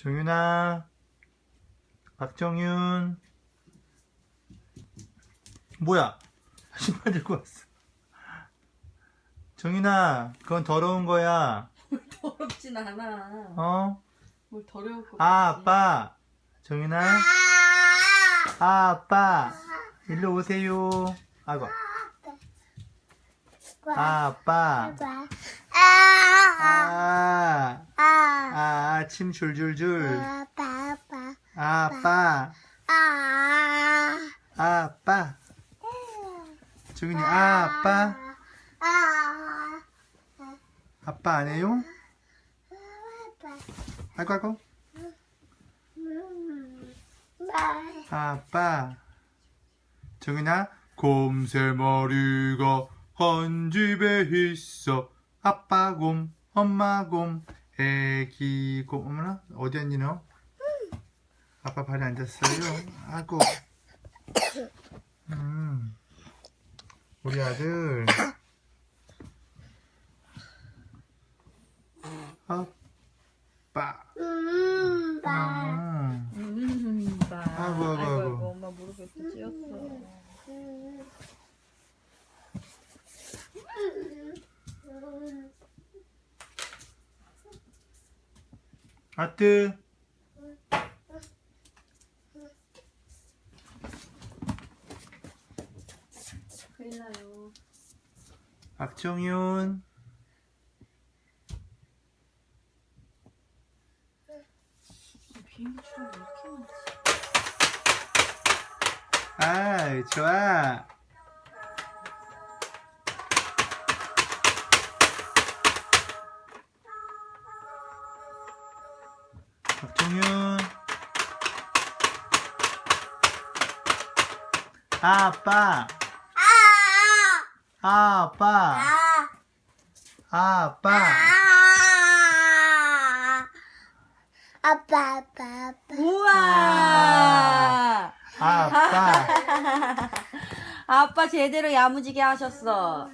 정윤아, 박정윤. 뭐야? 신발 들고 왔어. 정윤아, 그건 더러운 거야. 더럽진 않아. 어? 뭘 더러울 것 아? 아빠. 정윤아, 아, 아빠. 일로 오세요. 아이고. 아, 아빠. 아, 아, 침 줄줄줄. 아빠, 아빠. 정윤이, 아빠. 아빠 안 해요? 아이고, 아이고. 아빠. 정윤아, 곰새머리가 한 집에 있어. 아빠 곰, 엄마 곰, 애기 곰. 어머나, 어디 앉니 너? 아빠 발에 앉았어요. 아고. 음. 우리 아들. 아빠. 음. 음, 봐. 아이고, 아이고, 아이고. 엄마 무릎에 또 찧었어. 아뜨. 큰일 나요. 박정윤. 비행기 출연 왜 이렇게 많지? 아, 좋아. 박정윤. 아빠. 아빠. 아빠. 아빠 아빠 아빠 우와! 아빠. 아빠 제대로 야무지게 하셨어.